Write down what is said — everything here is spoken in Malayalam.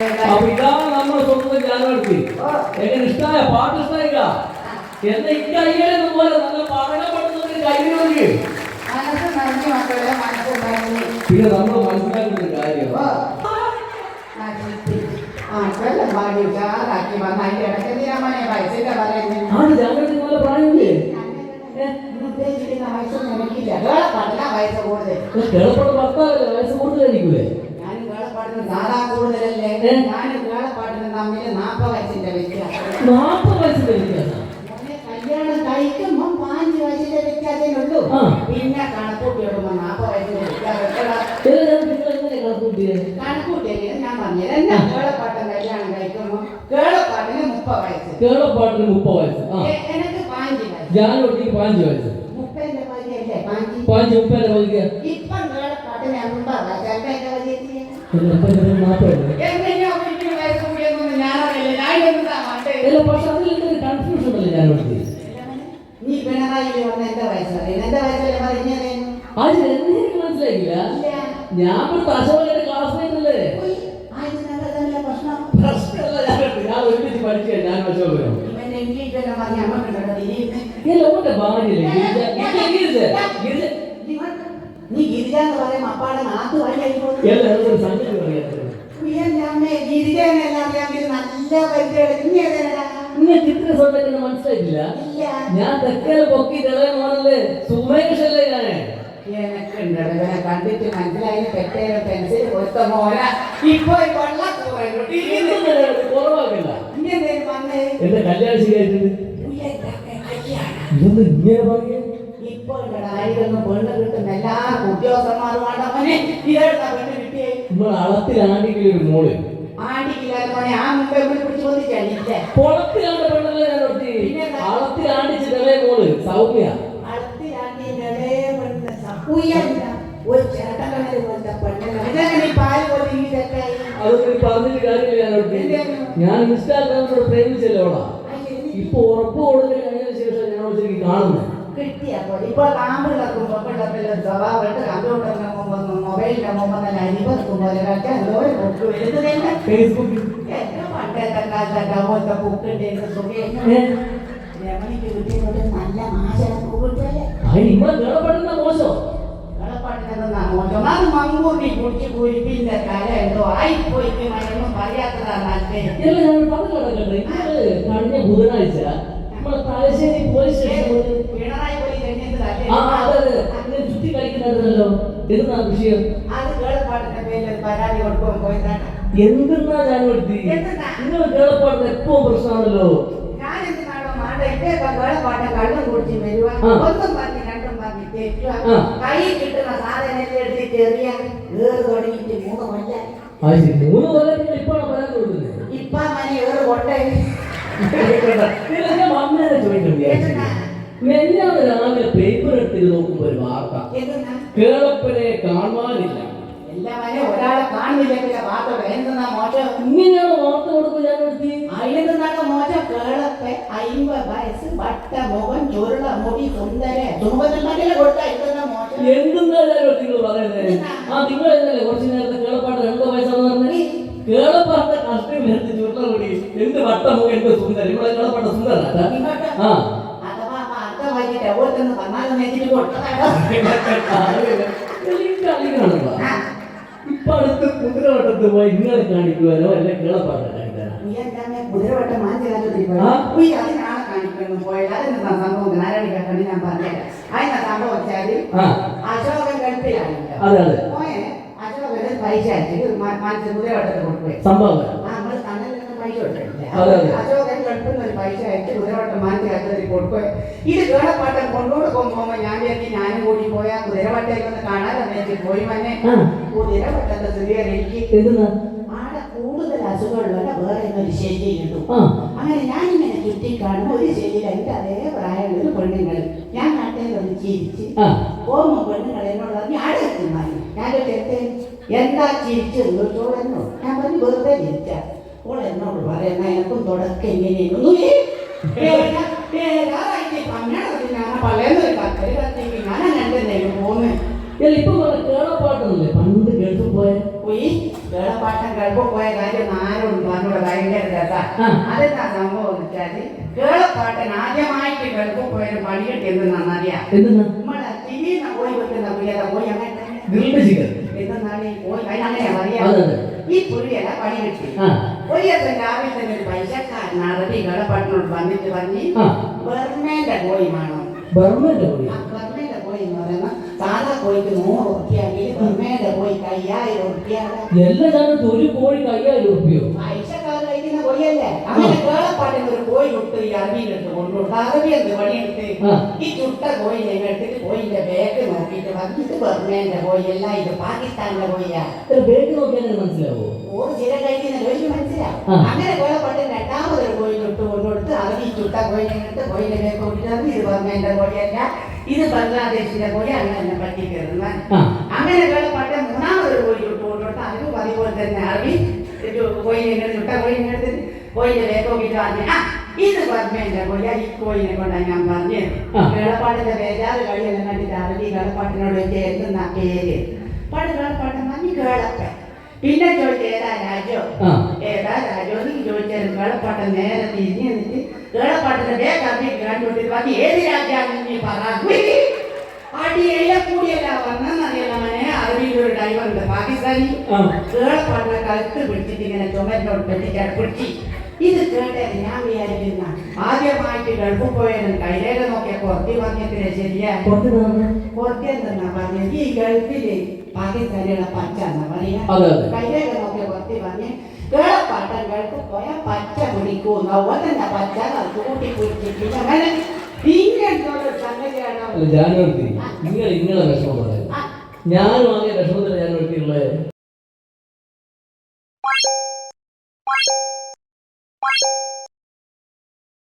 ഇതാണ് നമ്മുടെ സ്വന്തം ജാനവർത്തി എങ്ങനെ ഇഷ്ടമായ പാട്ട് ഇഷ്ടമായില്ല എന്നെ ഇക്കയ്യേലും പോലെ നല്ല പഠനപ്പെടുന്നതിന് കൈവിനോക്ക് പിന്നെ നമ്മൾ മനസ്സിലാക്കുന്ന കാര്യം. വയസ്സ് കൂടുതൽ. വയസ്സ് സാധാ കൂടുതലല്ലേ? ഞാൻ ഞാനും പാട്ടിന് തമ്മിൽ നാൽപ്പത് വയസ്സിന്റെ വ്യത്യാസം. നാൽപ്പത് വയസ്സിന്റെ വ്യത്യാസം. കല്യാണം കഴിക്കുമ്പോ പാഞ്ച് വയസ്സിന്റെ വ്യത്യാസമേ ഉള്ളൂ. പിന്നെ കണക്കൂട്ടി എടുക്കുമ്പോ നാൽപ്പത് വയസ്സിന്റെ വ്യത്യാസം? ചില ഞാൻ പറഞ്ഞത് എന്നാ കേളപ്പാട്ടം കല്യാണം കഴിക്കുമ്പോ? കേളപ്പാട്ടിന് മുപ്പത് വയസ്സ്. കേളപ്പാട്ടിന് മുപ്പത് വയസ്സ്. എനിക്ക് പാഞ്ച് വയസ്സ്. ഞാൻ പാഞ്ച് വയസ്സ്. മുപ്പതിന്റെ പകുതിയല്ലേ? പാഞ്ച്. പാഞ്ച് മുപ്പതിന്റെ പകുതിയാ ഞാൻ ഇവിടുത്തെ അശോകന്റെ ക്ലാസ്മേറ്റ് അല്ലേ ഉയ്, പ്രശ്നം? പ്രശ്നമല്ല ഞാൻ ഒരുമിച്ച് പഠിക്കുക ഞാൻ തിരിയുന്നേ ഇല്ല ഭാര്യയില്ലേ ഗിരിജ ഗിരിജ ഗിരിജ നീ ഗിരിജ എന്ന് പറയുമ്പോ അപ്പാടെ വഴിയായി അറിയാമെങ്കിൽ നല്ല പരിചയം മനസ്സിലായിട്ടില്ല. ഞാൻ തെക്കേൽ പൊക്കി തെളിയ മോനല്ലേ സുമേഷ് അല്ലേ ഞാൻ എനക്കുണ്ട് ഇവനെ കണ്ടിട്ട് മനസ്സിലായി പെട്ടേരെ പെൻസിൽ കൊടുത്ത മോന. ഇപ്പൊ എന്തേലും വന്നേ? എന്റെ കല്യാണം ശരിയായിട്ടുണ്ട്? ഇങ്ങനെ പറയേ ആയിരൊന്നും പെണ്ണ് കിട്ടുന്ന എല്ലാ ഉദ്യോഗസ്ഥന്മാരും അവനെ ഇതെടുത്ത പെണ്ണ് കിട്ടിയേ. നമ്മൾ അളത്തിലാണെങ്കിൽ ഒരു മോൾ? മോനെ ആ മുമ്പേ ഇവിടെ പിടിച്ചു കൊന്നില്ലേ കുളത്തിലാണ്ട് പെണ്ണല്ലേ ഞാൻ നിർത്തി? അളത്തിലാണ്ടിച്ച് തെളിയ മോൾ? സൗമ്യ? അടുത്തിലാണ്ടിയുടെ പെണ്ണ്? സപ്പുയല്ല ഒരു ചേട്ടനെ പോലത്തെ പെണ്ണ്. ഇതെങ്ങനെ ഈ പാൽ പോലെ ഈ തെറ്റായി അതൊന്നും ഈ പറഞ്ഞിട്ട് കാര്യമില്ല ഞാൻ ഇൻസ്റ്റാഗ്രാമിലൂടെ പ്രേമിച്ചല്ലോ ഇപ്പൊ ഉറപ്പ് കൊടുക്കൽ കഴിഞ്ഞതിന് ശേഷം ഞാൻ കാണുന്നത് കിട്ടിയപ്പോ ഇപ്പൊ ആമ്പിളർക്കും പെൺപിള്ളേർക്കെല്ലാം സ്വഭാവമായിട്ട് കമ്പ്യൂട്ടറിന്റെ മുമ്പ് മൊബൈലിന്റെ മുമ്പ് തന്നെ അരിവർക്കും പോലെ കളിക്കാൻ ഒരു ബുക്ക് എഴുതുന്നില്ല ഫേസ്ബുക്കിൽ പണ്ടത്തെ കാലത്തൊക്കെ പോലത്തെ ബുക്ക് ഉണ്ട് സുഖം രമണിക്ക് കിട്ടിയത് നല്ല നിങ്ങളെ കേളപ്പെടുന്ന മോശം. മോശമാണ് മങ്കൂറി കുടിച്ച് കുരിപ്പിന്റെ കല എന്തോ ആയിപ്പോയി മഴയൊന്നും പറയാത്തതാണ് നല്ലേ ഇല്ല ഞാൻ പറഞ്ഞു കിടക്കട്ടെ ഇന്നലെ കഴിഞ്ഞ ബുധനാഴ്ച നമ്മളെ തലശ്ശേരി പോലീസ് കഴിഞ്ഞത് ആ അതെ അതെ. ഇങ്ങനെ ചുറ്റി കളിക്കുന്നുണ്ടല്ലോ എന്താ വിഷയം? പരാതി കൊടുക്കുമ്പോൾ പോയതാണ്. എന്തെന്നാ ഞാൻ എടുത്തി? നിങ്ങൾ കേളപ്പാടുന്ന എപ്പോഴും പ്രശ്നമാണല്ലോ. മൂന്ന് കൊല്ലം. ഇപ്പോഴാണ് പരാതി കൊടുക്കുന്നത്? ഇപ്പൊ മനെ ഏറ് കൊണ്ടേ. ഇല്ല, മെന്നാണ് രാവിലെ പേപ്പർ എടുത്തിട്ട് നോക്കുമ്പോ ഒരു വാർത്ത. എന്തെന്നാ കേളപ്പനെ കാണാനില്ല എന്തെന്നാ ഇങ്ങനെയാണ് വാർത്ത കൊടുക്കുക ഞാൻ എടുത്തി? അയിലെന്താണ് മോശം? കേളത്തെ അയിമ്പത് വയസ്സ് വട്ട മുഖം ചുരുള മുടി സുന്ദര സുമുഖത്തിന്മാരെ കൊടുത്ത? ഇതെന്നാ മോശം? എന്തെന്നാ നിങ്ങൾ പറയുന്നത് ആ നിങ്ങൾ എന്നല്ലേ കുറച്ച് നേരത്തെ കേളപ്പാട്ട് രണ്ടോ വയസ്സാന്ന് പറഞ്ഞത് കേളപ്പാട്ട് കഷ്ടം നേരത്തെ ചുരുള കൂടി. എന്ത് വട്ടമോ എന്ത് സുന്ദരം? ഇവിടെ കേളപ്പാട്ട സുന്ദര ആ. അർത്ഥ വൈകിട്ട് എവിടെ വന്നാലും നെച്ചിട്ട് കൊടുത്തതാണോ കളിക്കണല്ലോ ഇപ്പൊ അടുത്ത് കുതിരവട്ടത്ത് പോയി ഇങ്ങളെ കാണിക്കുവാനോ അല്ലെ കേളപ്പാട്ട കാണിക്കാനോ കുതിരവട്ടം മാഞ്ചിരാജത്തിൽ ആ? പോയി അതിനാളെ കാണിക്കുന്നു പോയത്. അതിന് സംഭവം? നാരായണി കണ്ടു ഞാൻ പറഞ്ഞുതരാം. അതിനെ സംഭവം വെച്ചാൽ ആ. അശോകൻ മോയെ അശോകന് പൈസ അയച്ചിട്ട് മനസ്സിൽ കുതിരവട്ടത്തിൽ കൊണ്ടുപോയി. സംഭവം. ആ, നമ്മൾ കണ്ണനിൽ നിന്ന് പൈസ കൊടുത്തിട്ടില്ലേ? അശോകൻ നിന്ന് ഒരു പൈസ അയച്ച് കുതിരവട്ടം മാഞ്ചിരാജത്തിൽ കൊടുക്കുക ഇത് കേളപ്പാട്ടം കൊണ്ടുകൊടുക്കുമ്പോ ഞാൻ വിചാരിച്ചു ഞാനും കൂടി പോയാ കുതിരവട്ടയിൽ ഒന്ന് കാണാതെ പോയി മന്നെ കുതിരവട്ടത്തെ സ്ഥിരീകരിക്ക് എന്തെന്നാ? ആടെ കൂടുതൽ അസുഖമുള്ളവരെ വേറെ ഒരു ശല്യം കിട്ടും അങ്ങനെ ഞാനിങ്ങനെ ചുറ്റിക്കാണും ഒരു ശരിയിൽ എന്റെ അതേ പ്രായമുള്ള ഒരു പെണ്ണുങ്ങൾ ഞാൻ നാട്ടിൽ വന്ന് ചിരിച്ച് ഓമ പെണ്ണുങ്ങൾ എന്നോട് പറഞ്ഞു ആടെ എത്തുമായി ഞാൻ എന്താ ചിരിച്ചത്? ചോളെന്നോ ഞാൻ പറഞ്ഞു വെറുതെ ചിരിച്ച. ഓൾ എന്നോട് പറയുന്ന എനക്കും തുടക്കം ഇല്ല ഇപ്പൊ കേളപ്പാട്ടല്ലേ പണ്ട് കേട്ടു പോയ പോയി വേളപ്പാട്ടം ഗൾഫ് പോയ കാര്യം ആരോടും പറഞ്ഞൂടെ ഭയങ്കര രസാ. അതെന്താ സംഭവം വെച്ചാൽ കേളപ്പാട്ടൻ ആദ്യമായിട്ട് ഗൾഫ് പോയൊരു പണിയിട്ട് എന്തെന്നറിയാം എന്തെന്നാ നമ്മളെ തിരിയുന്ന പോയി വെക്കുന്ന പുള്ളിയല്ല പോയി അങ്ങനെ എന്തെന്നാണ് പോയി അതിനങ്ങനെയാ പറയാ അതെ അതെ ഈ പുള്ളിയല്ല പണി കിട്ടി ഒരു ദിവസം രാവിലെ തന്നെ ഒരു പൈസക്കാരൻ അറബി കേളപ്പാട്ടിനോട് വന്നിട്ട് പറഞ്ഞ് ബർമേന്റെ കോഴി വേണം. ബർമന്റെ ആ ബർമേന്റെ കോഴി എന്ന് പറയുന്ന സാധാ കോഴിക്ക് നൂറ് ഉറുപ്പിയാണെങ്കിൽ ബർമേന്റെ കോഴിക്ക് അയ്യായിരം ഉറുപ്പിയാണ്. എല്ലാ ചാനത്ത് ഒരു കോഴി കയ്യായിരം ഉറുപ്പിയോ? പൈസക്കാർ കഴിക്കുന്ന കോഴിയല്ലേ? അങ്ങനെ കേളപ്പാട്ടിന് ഒരു കോഴി വിട്ട് ഈ അറബിയിലെടുത്ത് കൊണ്ടുകൊടുത്ത് അറബി എന്ത് പണിയെടുത്ത്. ഈ ചുട്ട കോഴിനെ എടുത്തിട്ട് കോഴിന്റെ ബാഗ് നോക്കിയിട്ട് പറഞ്ഞു ഇത് ബർമേന്റെ കോഴിയല്ല ഇത് പാകിസ്ഥാനിലെ കോഴിയാ. ഇത്ര നോക്കിയാൽ മനസ്സിലാവോ? ഓറ് ചില കഴിക്കുന്ന കോഴിക്ക് മനസ്സിലാവും ആ. അങ്ങനെ കേളപ്പാട്ട് രണ്ടാമതൊരു കോഴി ചുട്ട് കൊണ്ടുകൊടുത്ത് ഈ ചുട്ട കോഴിനെ എടുത്ത് കോഴിന്റെ ബാഗ് നോക്കിയിട്ട് പറഞ്ഞു ഇത് ബർമേന്റെ കോഴിയല്ല ഇത് ബംഗ്ലാദേശിലെ കോഴി അങ്ങനെ പട്ടി ആ. അങ്ങനെ കേളപ്പാട്ട് മൂന്നാമതൊരു കോഴി ചുട്ട് കൊണ്ടുകൊടുത്ത് അതിനും അതുപോലെ തന്നെ അറബി കോഴിനെ ചുട്ട കോഴിനെ എടുത്തിട്ട് കോഴിന്റെ വേക്കോക്കിട്ട് പറഞ്ഞു ആ ഇത് ബർമേന്റെ കോഴിയാ ഈ കോഴിനെ കൊണ്ടാ ഞാൻ പറഞ്ഞു ആ. കേളപ്പാട്ടിന്റെ ബേജാറ് കളിയെല്ലാം കണ്ടിട്ട് അറബി കേളപ്പാട്ടിനോട് ചേർന്ന് പേര്? പാട്ട് കേളപ്പാട്ടൻ പറഞ്ഞു കേളപ്പൻ പിന്നെ ചോദിച്ചു ഏതാ രാജോ ആ. ഏതാ രാജോ? നീ ചോദിച്ചാലും കേളപ്പാട്ടൻ നേരെ തിരിഞ്ഞ് നിന്നിട്ട് കേളപ്പാട്ടിന്റെ ബേഗ് അറബി കണ്ടുകൊണ്ടിട്ട് പറഞ്ഞു ഏത് രാജ്യാണെന്ന് നീ പറ. അടിയല്ല കൂടിയല്ല പറഞ്ഞറിയാലോ മനെ? അറബിയിൽ ഒരു ഡ്രൈവർ ഉണ്ട് പാകിസ്ഥാനി. ആ. കേളപ്പാട്ടിനെ കഴുത്ത് പിടിച്ചിട്ട് ഇങ്ങനെ ചുമരിനോട് പെട്ടിച്ചാൽ പിടിച്ച്. ഇത് കേട്ടേ ഞാൻ വിചാരിക്കുന്ന ആദ്യമായിട്ട് ഗൾഫിൽ പോയാലും കൈരേഖ നോക്കിയ കുറത്തി പറഞ്ഞിട്ടില്ല ശരിയാ? കാണുന്ന കുറത്തി എന്തെന്നാ പറഞ്ഞത് ഈ ഗൾഫിൽ പാകിസ്ഥാനിയുടെ പച്ച എന്നാ പറയാ കൈരേഖ നോക്കിയ കുറത്തി പറഞ്ഞ് കേളപ്പാട്ടൻ ഗൾഫിൽ പോയാൽ പച്ച പിടിക്കും തന്നെ പച്ച കൂട്ടി പിടിച്ചിട്ട് അങ്ങനെ ഇങ്ങനത്തെ ഒരു സംഗതിയാണ് നിങ്ങൾ നിങ്ങളെ വിഷമം പറയാം ഞാൻ വാങ്ങിയ വിഷമത്തിലാണ് ജാനുവരി ഉള്ളത്